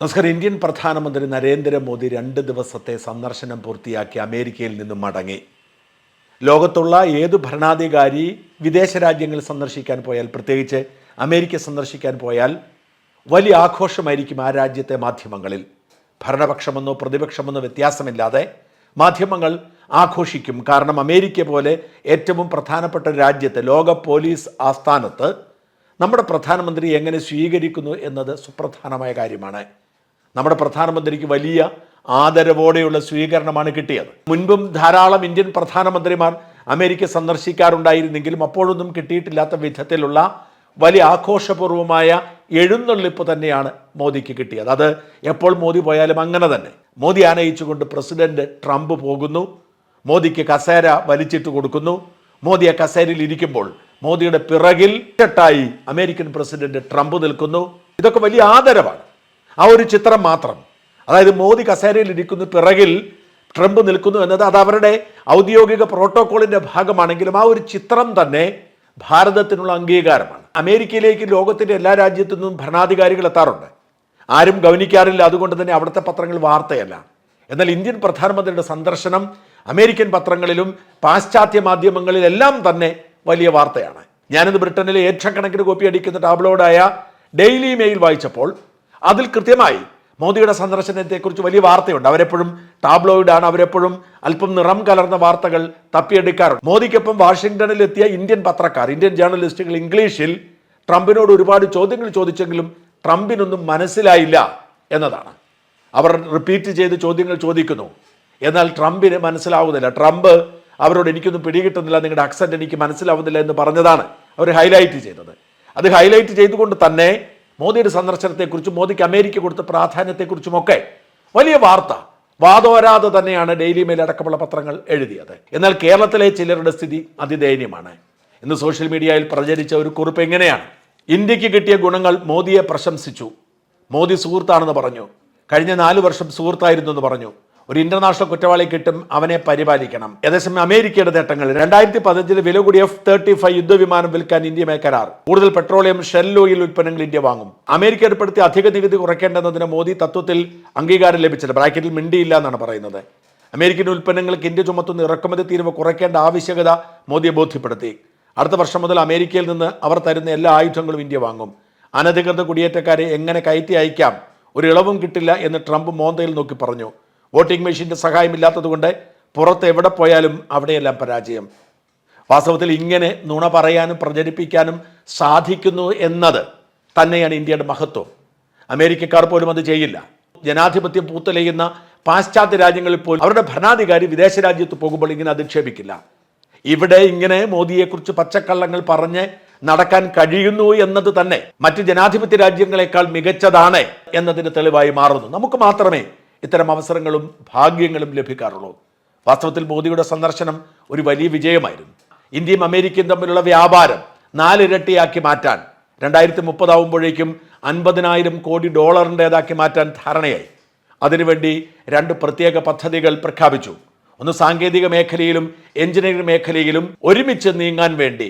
നമസ്കാരം. ഇന്ത്യൻ പ്രധാനമന്ത്രി നരേന്ദ്രമോദി രണ്ട് ദിവസത്തെ സന്ദർശനം പൂർത്തിയാക്കി അമേരിക്കയിൽ നിന്നും മടങ്ങി. ലോകത്തുള്ള ഏത് ഭരണാധികാരി വിദേശ രാജ്യങ്ങൾ സന്ദർശിക്കാൻ പോയാൽ പ്രത്യേകിച്ച് അമേരിക്ക സന്ദർശിക്കാൻ പോയാൽ വലിയ ആഘോഷമായിരിക്കും ആ രാജ്യത്തെ മാധ്യമങ്ങളിൽ. ഭരണപക്ഷമെന്നോ പ്രതിപക്ഷമെന്നോ വ്യത്യാസമില്ലാതെ മാധ്യമങ്ങൾ ആഘോഷിക്കും. കാരണം അമേരിക്ക പോലെ ഏറ്റവും പ്രധാനപ്പെട്ട രാജ്യത്തെ ലോക പോലീസ് ആസ്ഥാനത്ത് നമ്മുടെ പ്രധാനമന്ത്രി എങ്ങനെ സ്വീകരിക്കുന്നു എന്നത് സുപ്രധാനമായ കാര്യമാണ്. നമ്മുടെ പ്രധാനമന്ത്രിക്ക് വലിയ ആദരവോടെയുള്ള സ്വീകരണമാണ് കിട്ടിയത്. മുൻപും ധാരാളം ഇന്ത്യൻ പ്രധാനമന്ത്രിമാർ അമേരിക്ക സന്ദർശിക്കാറുണ്ടായിരുന്നെങ്കിലും അപ്പോഴൊന്നും കിട്ടിയിട്ടില്ലാത്ത വിധത്തിലുള്ള വലിയ ആഘോഷപൂർവമായ എഴുന്നള്ളിപ്പ് തന്നെയാണ് മോദിക്ക് കിട്ടിയത്. അത് എപ്പോൾ മോദി പോയാലും അങ്ങനെ തന്നെ. മോദി ആനയിച്ചുകൊണ്ട് പ്രസിഡന്റ് ട്രംപ് പോകുന്നു. മോദിക്ക് കസേര വലിച്ചിട്ട് കൊടുക്കുന്നു. മോദി ആ കസേരയിൽ ഇരിക്കുമ്പോൾ മോദിയുടെ പിറകിൽ ഒറ്റട്ടായി അമേരിക്കൻ പ്രസിഡന്റ് ട്രംപ് നിൽക്കുന്നു. ഇതൊക്കെ വലിയ ആദരവാണ്. ആ ഒരു ചിത്രം മാത്രം. അതായത് മോദി കസേരയിൽ ഇരിക്കുന്ന പിറകിൽ ട്രംപ് നിൽക്കുന്നു എന്നത് അത് അവരുടെ ഔദ്യോഗിക പ്രോട്ടോക്കോളിന്റെ ഭാഗമാണെങ്കിലും ആ ഒരു ചിത്രം തന്നെ ഭാരതത്തിനുള്ള അംഗീകാരമാണ്. അമേരിക്കയിലേക്ക് ലോകത്തിന്റെ എല്ലാ രാജ്യത്തു നിന്നും ഭരണാധികാരികൾ എത്താറുണ്ട്. ആരും ഗവനിക്കാറില്ല അതുകൊണ്ട് തന്നെ അവിടുത്തെ പത്രങ്ങൾ വാർത്തയല്ല. എന്നാൽ ഇന്ത്യൻ പ്രധാനമന്ത്രിയുടെ സന്ദർശനം അമേരിക്കൻ പത്രങ്ങളിലും പാശ്ചാത്യ മാധ്യമങ്ങളിലെല്ലാം തന്നെ വലിയ വാർത്തയാണ്. ഞാനിന്ന് ബ്രിട്ടനിലെ ഏറ്റക്കണക്കിന് കോപ്പി അടിക്കുന്ന ടാബ്ലോഡായ ഡെയിലി മെയിൽ വായിച്ചപ്പോൾ അതിൽ കൃത്യമായി മോദിയുടെ സന്ദർശനത്തെക്കുറിച്ച് വലിയ വാർത്തയുണ്ട്. അവരെപ്പോഴും ടാബ്ലോയിഡാണ്. അവരെപ്പോഴും അല്പം നിറം കലർന്ന വാർത്തകൾ തപ്പിയെടുക്കാറുണ്ട്. മോദിക്കൊപ്പം വാഷിംഗ്ടണിലെത്തിയ ഇന്ത്യൻ പത്രക്കാർ ഇന്ത്യൻ ജേർണലിസ്റ്റുകൾ ഇംഗ്ലീഷിൽ ട്രംപിനോട് ഒരുപാട് ചോദ്യങ്ങൾ ചോദിച്ചെങ്കിലും ട്രംപിനൊന്നും മനസ്സിലായില്ല എന്നതാണ്. അവർ റിപ്പീറ്റ് ചെയ്ത് ചോദ്യങ്ങൾ ചോദിക്കുന്നു. എന്നാൽ ട്രംപിന് മനസ്സിലാവുന്നില്ല. ട്രംപ് അവരോട് എനിക്കൊന്നും പിടികിട്ടുന്നില്ല. നിങ്ങളുടെ അക്സെന്റ് എനിക്ക് മനസ്സിലാവുന്നില്ല എന്ന് പറഞ്ഞതാണ് അവർ ഹൈലൈറ്റ് ചെയ്തത്. അത് ഹൈലൈറ്റ് ചെയ്തുകൊണ്ട് തന്നെ മോദിയുടെ സന്ദർശനത്തെക്കുറിച്ചും മോദിക്ക് അമേരിക്ക കൊടുത്ത പ്രാധാന്യത്തെക്കുറിച്ചുമൊക്കെ വലിയ വാർത്ത. വാദോരാതെ തന്നെയാണ് ഡെയിലി മെയിൽ അടക്കമുള്ള പത്രങ്ങൾ എഴുതിയത്. എന്നാൽ കേരളത്തിലെ ചിലരുടെ സ്ഥിതി അതിദയനീയമാണ്. ഇന്ന് സോഷ്യൽ മീഡിയയിൽ പ്രചരിച്ച ഒരു കുറിപ്പ് എങ്ങനെയാണ്? ഇന്ത്യയ്ക്ക് കിട്ടിയ ഗുണങ്ങൾ മോദിയെ പ്രശംസിച്ചു. മോദി സുഹൃത്താണെന്ന് പറഞ്ഞു. കഴിഞ്ഞ നാല് വർഷം സുഹൃത്തായിരുന്നു എന്ന് പറഞ്ഞു. ഒരു ഇന്റർനാഷണൽ കുറ്റവാളി കിട്ടും അവനെ പരിപാലിക്കണം. അതേസമയം അമേരിക്കയുടെ നേട്ടങ്ങൾ. രണ്ടായിരത്തി പതിനഞ്ചിൽ വില കൂടിയ എഫ് തേർട്ടി ഫൈവ് യുദ്ധവിമാനം വിൽക്കാൻ ഇന്ത്യയുമായി കരാർ. കൂടുതൽ പെട്രോളിയം ഷെൽ ഓയിൽ ഉൽപ്പന്നങ്ങൾ ഇന്ത്യ വാങ്ങും. അമേരിക്ക ഏർപ്പെടുത്തിയ അധിക നികുതി കുറയ്ക്കേണ്ടതിന് മോദി തത്വത്തിൽ അംഗീകാരം ലഭിച്ചത് ബ്രാക്കറ്റിൽ മിണ്ടിയില്ല എന്നാണ് പറയുന്നത്. അമേരിക്കൻ ഉൽപ്പന്നങ്ങൾക്ക് ഇന്ത്യ ചുമത്തുന്ന ഇറക്കുമതി തീരുവ കുറയ്ക്കേണ്ട ആവശ്യകത മോദിയെ ബോധ്യപ്പെടുത്തി. അടുത്ത വർഷം മുതൽ അമേരിക്കയിൽ നിന്ന് അവർ തരുന്ന എല്ലാ ആയുധങ്ങളും ഇന്ത്യ വാങ്ങും. അനധികൃത കുടിയേറ്റക്കാരെ എങ്ങനെ കയറ്റി അയക്കാം? ഒരു ഇളവും കിട്ടില്ല എന്ന് ട്രംപ് മോന്തയിൽ നോക്കി പറഞ്ഞു. വോട്ടിംഗ് മെഷീന്റെ സഹായമില്ലാത്തതുകൊണ്ട് പുറത്ത് എവിടെ പോയാലും അവിടെയെല്ലാം പരാജയം. വാസ്തവത്തിൽ ഇങ്ങനെ നുണ പറയാനും പ്രചരിപ്പിക്കാനും സാധിക്കുന്നു എന്നത് തന്നെയാണ് ഇന്ത്യയുടെ മഹത്വം. അമേരിക്കക്കാർ പോലും അത് ചെയ്യില്ല. ജനാധിപത്യം പൂത്തലയുന്ന പാശ്ചാത്യ രാജ്യങ്ങളിൽ പോലും അവരുടെ ഭരണാധികാരി വിദേശ രാജ്യത്ത് പോകുമ്പോൾ ഇങ്ങനെ അധിക്ഷേപിക്കില്ല. ഇവിടെ ഇങ്ങനെ മോദിയെക്കുറിച്ച് പച്ചക്കള്ളങ്ങൾ പറഞ്ഞ് നടക്കാൻ കഴിയുന്നു എന്നത് തന്നെ മറ്റ് ജനാധിപത്യ രാജ്യങ്ങളെക്കാൾ മികച്ചതാണ് എന്നതിന് തെളിവായി മാറുന്നു. നമുക്ക് മാത്രമേ ഇത്തരം അവസരങ്ങളും ഭാഗ്യങ്ങളും ലഭിക്കാറുള്ളൂ. വാസ്തവത്തിൽ മോദിയുടെ സന്ദർശനം ഒരു വലിയ വിജയമായിരുന്നു. ഇന്ത്യയും അമേരിക്കയും തമ്മിലുള്ള വ്യാപാരം നാലിരട്ടിയാക്കി മാറ്റാൻ രണ്ടായിരത്തി മുപ്പതാവുമ്പോഴേക്കും അൻപതിനായിരം കോടി ഡോളറിന്റെതാക്കി മാറ്റാൻ ധാരണയായി. അതിനുവേണ്ടി രണ്ട് പ്രത്യേക പദ്ധതികൾ പ്രഖ്യാപിച്ചു. ഒന്ന് സാങ്കേതിക മേഖലയിലും എഞ്ചിനീയറിംഗ് മേഖലയിലും ഒരുമിച്ച് നീങ്ങാൻ വേണ്ടി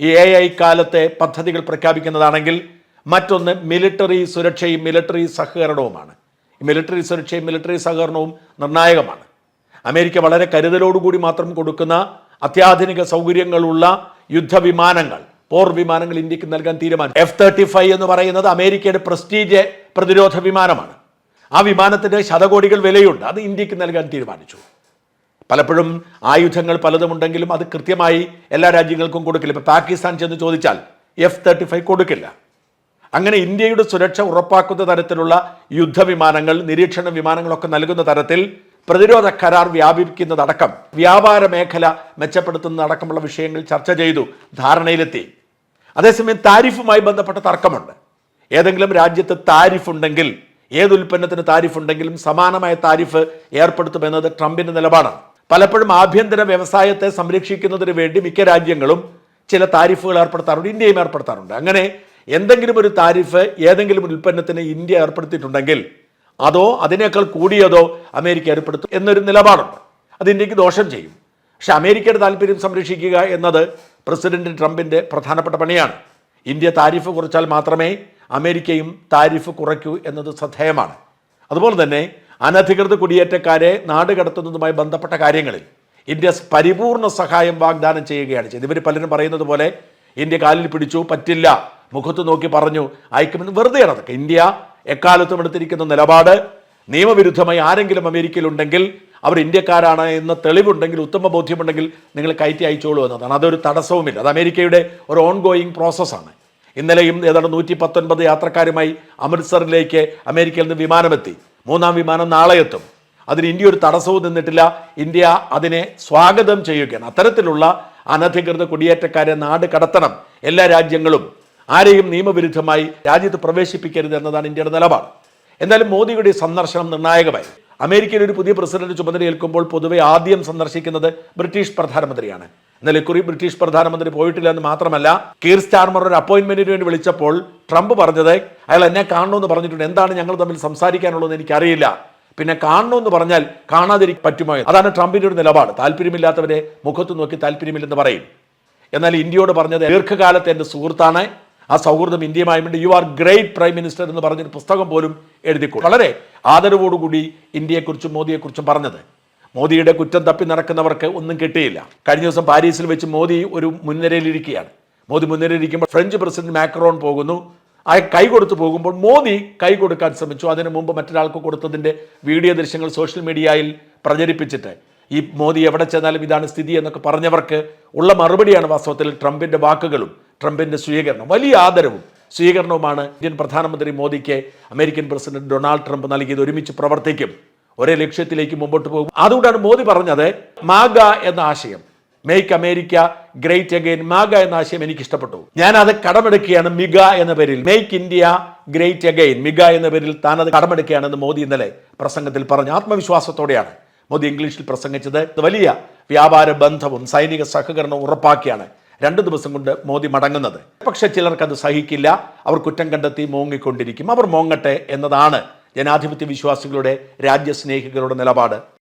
ഈ എ ഐ കാലത്തെ പദ്ധതികൾ പ്രഖ്യാപിക്കുന്നതാണെങ്കിൽ മറ്റൊന്ന് മിലിറ്ററി സുരക്ഷയും മിലിറ്ററി സഹകരണവുമാണ്. മിലിറ്ററി സുരക്ഷയും മിലിറ്ററി സഹകരണവും നിർണായകമാണ്. അമേരിക്ക വളരെ കരുതലോടുകൂടി മാത്രം കൊടുക്കുന്ന അത്യാധുനിക സൗകര്യങ്ങളുള്ള യുദ്ധവിമാനങ്ങൾ പോർ വിമാനങ്ങൾ ഇന്ത്യയ്ക്ക് നൽകാൻ തീരുമാനം എഫ് തേർട്ടി ഫൈവ് എന്ന് പറയുന്നത് അമേരിക്കയുടെ പ്രസ്റ്റീജ് പ്രതിരോധ വിമാനമാണ്. ആ വിമാനത്തിന് ശതകോടികൾ വിലയുണ്ട് അത് ഇന്ത്യയ്ക്ക് നൽകാൻ തീരുമാനിച്ചു. പലപ്പോഴും ആയുധങ്ങൾ പലതുമുണ്ടെങ്കിലും അത് കൃത്യമായി എല്ലാ രാജ്യങ്ങൾക്കും കൊടുക്കില്ല. ഇപ്പോൾ പാകിസ്ഥാൻ ചെന്ന് ചോദിച്ചാൽ എഫ് തേർട്ടി ഫൈവ് കൊടുക്കില്ല. അങ്ങനെ ഇന്ത്യയുടെ സുരക്ഷ ഉറപ്പാക്കുന്ന തരത്തിലുള്ള യുദ്ധവിമാനങ്ങൾ നിരീക്ഷണ വിമാനങ്ങളൊക്കെ നൽകുന്ന തരത്തിൽ പ്രതിരോധ കരാർ വ്യാപിപ്പിക്കുന്നതടക്കം വ്യാപാര മേഖല മെച്ചപ്പെടുത്തുന്നതടക്കമുള്ള വിഷയങ്ങൾ ചർച്ച ചെയ്തു ധാരണയിലെത്തി. അതേസമയം താരിഫുമായി ബന്ധപ്പെട്ട തർക്കമുണ്ട്. ഏതെങ്കിലും രാജ്യത്ത് താരിഫ് ഉണ്ടെങ്കിൽ ഏത് ഉൽപ്പന്നത്തിന് താരിഫ് ഉണ്ടെങ്കിലും സമാനമായ താരിഫ് ഏർപ്പെടുത്തുമെന്നത് ട്രംപിന്റെ നിലപാടാണ്. പലപ്പോഴും ആഭ്യന്തര വ്യവസായത്തെ സംരക്ഷിക്കുന്നതിന് വേണ്ടി മിക്ക രാജ്യങ്ങളും ചില താരിഫുകൾ ഏർപ്പെടുത്താറുണ്ട് ഇന്ത്യയും ഏർപ്പെടുത്താറുണ്ട്. അങ്ങനെ എന്തെങ്കിലും ഒരു താരിഫ് ഏതെങ്കിലും ഒരു ഉൽപ്പന്നത്തിന് ഇന്ത്യ ഏർപ്പെടുത്തിയിട്ടുണ്ടെങ്കിൽ അതോ അതിനേക്കാൾ കൂടിയതോ അമേരിക്ക ഏർപ്പെടുത്തും എന്നൊരു നിലപാടുണ്ട്. അത് ഇന്ത്യയ്ക്ക് ദോഷം ചെയ്യും. പക്ഷെ അമേരിക്കയുടെ താല്പര്യം സംരക്ഷിക്കുക എന്നത് പ്രസിഡന്റ് ട്രംപിന്റെ പ്രധാനപ്പെട്ട പണിയാണ്. ഇന്ത്യ താരിഫ് കുറച്ചാൽ മാത്രമേ അമേരിക്കയും താരിഫ് കുറയ്ക്കൂ എന്നത് ശ്രദ്ധേയമാണ്. അതുപോലെ തന്നെ അനധികൃത കുടിയേറ്റക്കാരെ നാട് കടത്തുന്നതുമായി ബന്ധപ്പെട്ട കാര്യങ്ങളിൽ ഇന്ത്യ പരിപൂർണ സഹായം വാഗ്ദാനം ചെയ്യുകയാണ് ചെയ്തത്. ഇവർ പലരും പറയുന്നത് പോലെ ഇന്ത്യ കാലിൽ പിടിച്ചു പറ്റില്ല. മുഖത്ത് നോക്കി പറഞ്ഞു അയക്കുമെന്ന് വെറുതെയാണ് അതൊക്കെ. ഇന്ത്യ എക്കാലത്തും എടുത്തിരിക്കുന്ന നിലപാട്. നിയമവിരുദ്ധമായി ആരെങ്കിലും അമേരിക്കയിലുണ്ടെങ്കിൽ അവർ ഇന്ത്യക്കാരാണ് എന്ന തെളിവുണ്ടെങ്കിൽ ഉത്തമ ബോധ്യമുണ്ടെങ്കിൽ നിങ്ങൾ കയറ്റി അയച്ചോളൂ എന്നതാണ്. അതൊരു തടസ്സവുമില്ല. അത് അമേരിക്കയുടെ ഒരു ഓൺ ഗോയിങ് പ്രോസസ്സാണ് ഇന്നലെയും ഏതാണ്ട് നൂറ്റി പത്തൊൻപത് യാത്രക്കാരുമായി അമൃത്സറിലേക്ക് അമേരിക്കയിൽ നിന്ന് വിമാനമെത്തി. മൂന്നാം വിമാനം നാളെ എത്തും. അതിന് ഇന്ത്യ ഒരു തടസ്സവും നിന്നിട്ടില്ല. ഇന്ത്യ അതിനെ സ്വാഗതം ചെയ്യുകയാണ്. അത്തരത്തിലുള്ള അനധികൃത കുടിയേറ്റക്കാരെ നാട് കടത്തണം. എല്ലാ രാജ്യങ്ങളും ആരെയും നിയമവിരുദ്ധമായി രാജ്യത്ത് പ്രവേശിപ്പിക്കരുത് എന്നതാണ് ഇന്ത്യയുടെ നിലപാട്. എന്തായാലും മോദിയുടെ സന്ദർശനം നിർണായകമായി. അമേരിക്കയിൽ ഒരു പുതിയ പ്രസിഡന്റ് ചുമതലയേൽക്കുമ്പോൾ പൊതുവെ ആദ്യം സന്ദർശിക്കുന്നത് ബ്രിട്ടീഷ് പ്രധാനമന്ത്രിയാണ്. എന്നാൽ കുറി ബ്രിട്ടീഷ് പ്രധാനമന്ത്രി പോയിട്ടില്ല എന്ന് മാത്രമല്ല കീർ സ്റ്റാർമർ ഒരു അപ്പോയിന്റ്മെന്റിന് വേണ്ടി വിളിച്ചപ്പോൾ ട്രംപ് പറഞ്ഞത് അയാൾ എന്നെ കാണണമെന്ന് പറഞ്ഞിട്ടുണ്ട്. എന്താണ് ഞങ്ങൾ തമ്മിൽ സംസാരിക്കാനുള്ളതെന്ന് എനിക്കറിയില്ല. പിന്നെ കാണണമെന്ന് പറഞ്ഞാൽ കാണാതിരിക്കാൻ പറ്റുമോ അതാണ് ട്രംപിന്റെ ഒരു നിലപാട്. താല്പര്യമില്ലാത്തവരെ മുഖത്ത് നോക്കി താല്പര്യമില്ലെന്ന് പറയും. എന്നാൽ ഇന്ത്യയോട് പറഞ്ഞത് ദീർഘകാലത്തെ എന്റെ സുഹൃത്താണ്. ആ സൗഹൃദം ഇന്ത്യയുമായി വേണ്ടി you are great prime minister എന്ന് പറഞ്ഞൊരു പുസ്തകം പോലും എഴുതിക്കൊള്ളു വളരെ ആദരവോടുകൂടി ഇന്ത്യയെക്കുറിച്ചും മോദിയെക്കുറിച്ചും പറഞ്ഞത്. മോദിയുടെ കുറ്റം തപ്പി നടക്കുന്നവർക്ക് ഒന്നും കിട്ടിയില്ല. കഴിഞ്ഞ ദിവസം പാരീസിൽ വെച്ച് മോദി ഒരു മുൻനിരയിലിരിക്കുകയാണ്. മോദി മുൻനിരയിലിരിക്കുമ്പോൾ ഫ്രഞ്ച് പ്രസിഡന്റ് മാക്രോൺ പോകുന്നു. ആ കൈ കൊടുത്തു പോകുമ്പോൾ മോദി കൈ കൊടുക്കാൻ ശ്രമിച്ചു. അതിനു മുമ്പ് മറ്റൊരാൾക്ക് കൊടുത്തതിന്റെ വീഡിയോ ദൃശ്യങ്ങൾ സോഷ്യൽ മീഡിയയിൽ പ്രചരിപ്പിച്ചിട്ട് ഈ മോദി എവിടെ ചെന്നാലും ഇതാണ് സ്ഥിതി എന്നൊക്കെ പറഞ്ഞവർക്ക് ഉള്ള മറുപടിയാണ് വാസ്തവത്തിൽ ട്രംപിന്റെ വാക്കുകളും. ട്രംപിന്റെ സ്വീകരണം. വലിയ ആദരവും സ്വീകരണവുമാണ് ഇന്ത്യൻ പ്രധാനമന്ത്രി മോദിക്ക് അമേരിക്കൻ പ്രസിഡന്റ് ഡൊണാൾഡ് ട്രംപ് നൽകിയത്. ഒരുമിച്ച് പ്രവർത്തിക്കും. ഒരേ ലക്ഷ്യത്തിലേക്ക് മുമ്പോട്ട് പോകും. അതുകൊണ്ടാണ് മോദി പറഞ്ഞത് മാഗ എന്ന ആശയം. Make America great again MAGA എന്ന ആശയം എനിക്ക് ഇഷ്ടപ്പെട്ടു ഞാൻ അത് കടമെടുക്കുകയാണ് മിഗ എന്ന പേരിൽ. Make India great again MIGA എന്ന പേരിൽ താൻ അത് കടമെടുക്കുകയാണെന്ന് മോദി ഇന്നലെ പ്രസംഗത്തിൽ പറഞ്ഞു. ആത്മവിശ്വാസത്തോടെയാണ് മോദി ഇംഗ്ലീഷിൽ പ്രസംഗിച്ചത്. വലിയ വ്യാപാര ബന്ധവും സൈനിക സഹകരണവും ഉറപ്പാക്കിയാണ് രണ്ട് ദിവസം കൊണ്ട് മോദി മടങ്ങുന്നത്. പക്ഷെ ചിലർക്കത് സഹിക്കില്ല. അവർ കുറ്റം കണ്ടെത്തി മോങ്ങിക്കൊണ്ടിരിക്കും. അവർ മോങ്ങട്ടെ എന്നതാണ് ജനാധിപത്യ വിശ്വാസികളുടെ രാജ്യസ്നേഹികളുടെ നിലപാട്.